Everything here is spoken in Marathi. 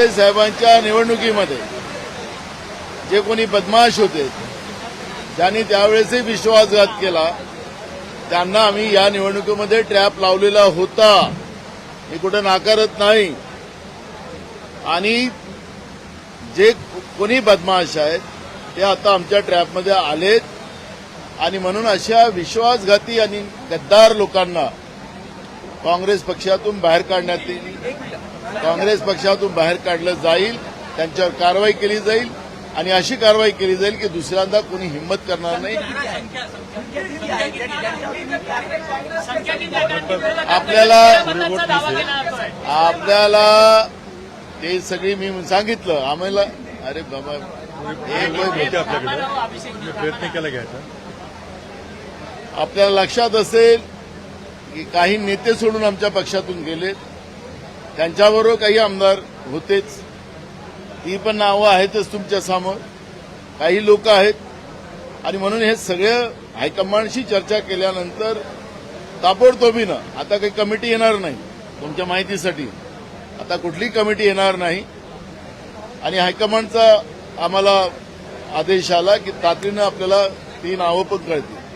ठाकरे साहेबांच्या निवडणुकीमध्ये जे कोणी बदमाश होते ज्यांनी त्यावेळेसही विश्वासघात केला त्यांना आम्ही या निवडणुकीमध्ये ट्रॅप लावलेला होता. हे कुठं नाकारत नाही. आणि जे कोणी बदमाश आहेत ते आता आमच्या ट्रॅपमध्ये आलेत. आणि म्हणून अशा विश्वासघाती आणि गद्दार लोकांना काँग्रेस पक्षातून बाहेर काढण्यात येईल. काँग्रेस पक्षातून बाहेर काढलं जाईल त्यांच्यावर कारवाई केली जाईल आणि अशी कारवाई केली जाईल की दुसऱ्यांदा कोणी हिंमत करणार नाही. आपल्याला आपल्याला ते सगळी मी सांगितलं. आम्हाला अरे बाबा प्रयत्न केला घ्यायचा. आपल्याला लक्षात असेल की काही नेते सोडून आमच्या पक्षातून गेलेत त्यांच्याबरोबर काही आमदार होतेच. ती पण नावं आहेतच तुमच्यासमोर. काही लोक आहेत. आणि म्हणून हे सगळं हायकमांडशी चर्चा केल्यानंतर ताबडतोबीनं आता काही कमिटी येणार नाही तुमच्या माहितीसाठी. आता कुठली कमिटी येणार नाही. आणि हायकमांडचा आम्हाला आदेश आला की तातडीनं आपल्याला ती नावं पण कळतील.